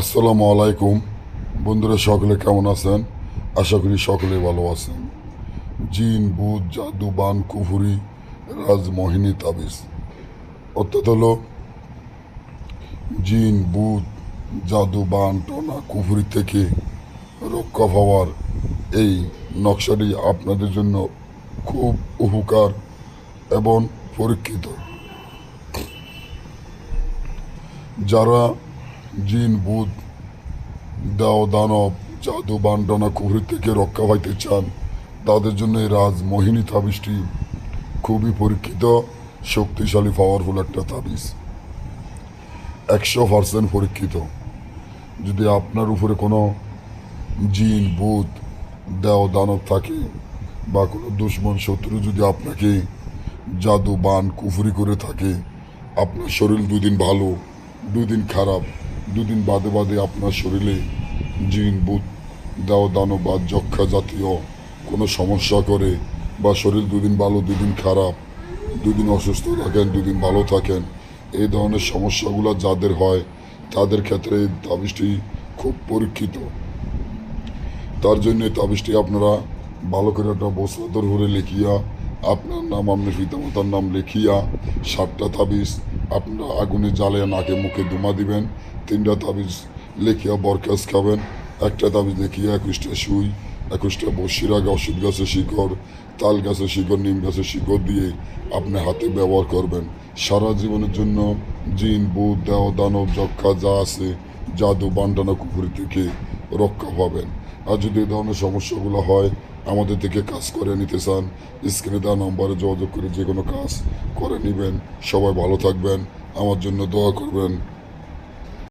আসসালামু আলাইকুম। বন্ধুরা, সকলে কেমন আছেন? আশা করি সকলে ভালো আছেন। জিন বুধ জাদু, বান, কুফুরি, রাজমোহিনী, তাবিজ। অর্থাৎ হলো, জিন বুধ জাদু, বান, টনা, কুফুরি থেকে রক্ষা পাওয়ার এই নকশাটি আপনাদের জন্য খুব উপকার এবং পরীক্ষিত। যারা জিন, বুধ, দাও, দানব, জাদু, বান্ডনা, কুহুরি থেকে রক্ষা পাইতে চান। তাদের জন্য এই রাজ মোহিনী তাবিজটি খুবই পরীক্ষিত, শক্তিশালী পাওয়ারফুল একটা তাবিজ। একশো পার্সেন্ট পরীক্ষিত। যদি আপনার উপরে কোনো জিন, বুধ, দেও, দানব থাকে বা কোনো দুশ্মন, শত্রু যদি আপনাকে জাদু, বান, কুফুরি করে থাকে, আপনার শরীর দুদিন ভালো দুদিন খারাপ দুদিন বাদে বাদে আপনার শরীরে জিন, বুত, দাও, দানব বা যক্ষা জাতীয় কোনো সমস্যা করে বা শরীর দুদিন ভালো, দুদিন খারাপ, দুদিন অসুস্থ থাকেন, দুদিন ভালো থাকেন, এই ধরনের সমস্যাগুলো যাদের হয়, তাদের ক্ষেত্রে এই তাবিজটি খুব পরীক্ষিত। তার জন্য তাবিজটি আপনারা ভালো করে একটা বস্ত্রাদর হরে লিখিয়া আপনার নাম আপনার পিতামাতার নাম লিখিয়া সাতটা তাবিজ আপনারা আগুনে জ্বালে নাকে মুখে দুমা দিবেন, তিনটা তাবিজ লিখিয়া বরকাজ খাবেন, একটা তাবিজ লিখিয়া একুশটা সুই, একুশটা বসির আগে ওষুধ গাছের শিকড়, তাল গাছের শিকড়, নিম গাছের শিকড় দিয়ে আপনি হাতে ব্যবহার করবেন। সারা জীবনের জন্য জিন বুধ দেহ, দানব, যক্ষা যা আছে জাদু, বান্ডানা কুকুরি থেকে রক্ষা পাবেন। আর যদি এই ধরনের সমস্যাগুলো হয়, আমাদের থেকে কাজ করে নিতে চান, স্ক্রিনে দেওয়া নম্বরে যোগাযোগ করে যে কোনো কাজ করে নেবেন। সবাই ভালো থাকবেন। আমার জন্য দোয়া করবেন।